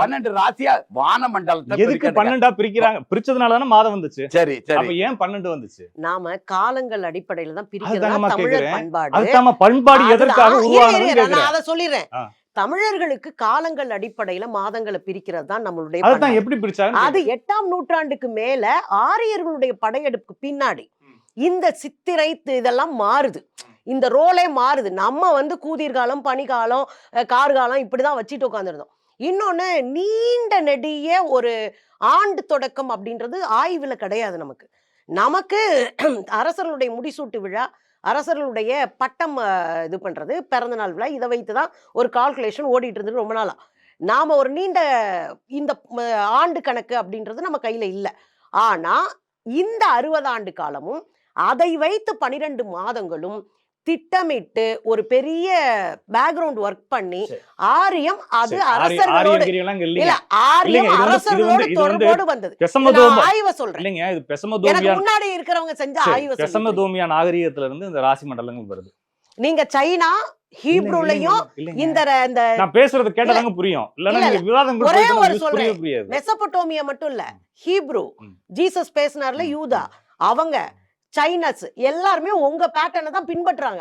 பன்னெண்டு ராசியா வான மண்டலத்தை எதுக்கு. பன்னெண்டா பிரிக்கிறாங்க? பிரிச்சதுனால தானே மாதம் வந்துச்சு. சரி அப்ப சரி ஏன் பன்னெண்டு வந்துச்சு? நாம காலங்கள் அடிப்படையில தான் பிரிக்கிறதா. தமிழர். பண்பாடு. பண்பாடு. எதற்காக நான் அதை சொல்லிடுறேன். தமிழர்களுக்கு காலங்கள் அடிப்படையில மாதங்களை பிரிக்கிறது தான் நம்மளுடைய. எப்படி பிரிச்சாங்க அது எட்டாம் நூற்றாண்டுக்கு மேல ஆரியர்களுடைய படையெடுப்புக்கு பின்னாடி இந்த சித்திரை இதெல்லாம் மாறுது. இந்த ரோலே மாறுது. நம்ம வந்து கூதிர்காலம் பனிகாலம் கார்காலம் இப்படிதான் வச்சுட்டு உட்காந்துருந்தோம் இன்னொன்று நீண்ட நெடிய ஒரு ஆண்டு தொடக்கம் அப்படின்றது ஆய்வில் கிடையாது நமக்கு. நமக்கு அரசர்களுடைய முடிசூட்டு விழா அரசர்களுடைய பட்டம் இது இது பிறந்த பிறந்தநாள் விழா இதை வைத்து தான் ஒரு கால்குலேஷன் ஓடிட்டு இருந்தது ரொம்ப நாளாக நாம் ஒரு நீண்ட இந்த ஆண்டு கணக்கு அப்படின்றது நம்ம கையில் இல்லை. ஆனால் இந்த அறுபது ஆண்டு காலமும் அதை வைத்து பனிரெண்டு மாதங்களும் திட்டமிட்டு ஒரு பெரிய பேக்ரவுண்ட் ஒர்க் பண்ணி. ஆரியம் அது அரசர்களோடு இல்ல ஆரியம் அரசர்களோடு தொடர்போடு வந்தது. இதை பெசமதோம நான் ஆய்வை சொல்றேன். இல்லைங்க இது எனக்கு பெசமதோமியா முன்னாடி இருக்கிறவங்க செஞ்ச ஆய்வை சொல்லிட்டு. பெசமதோமியா நாகரிகத்துல இருந்து இந்த ராசி மண்டலங்கள் வருது. நீங்க சைனா ஹீப்ரூலையும். இந்த இந்த நான் பேசுறது கேட்டதாங்க புரியும். இல்லன்னா விவாதங்கள் ஒரே ஒரு சொல்றேன். மெசபட்டோமியா மட்டும் இல்ல ஹீப்ரூ. ஜீசஸ் பேசினார்ல. யூதா. அவங்க சைனஸ். எல்லாருமே உங்க பேட்டர்னை தான் பின்பற்றுறாங்க.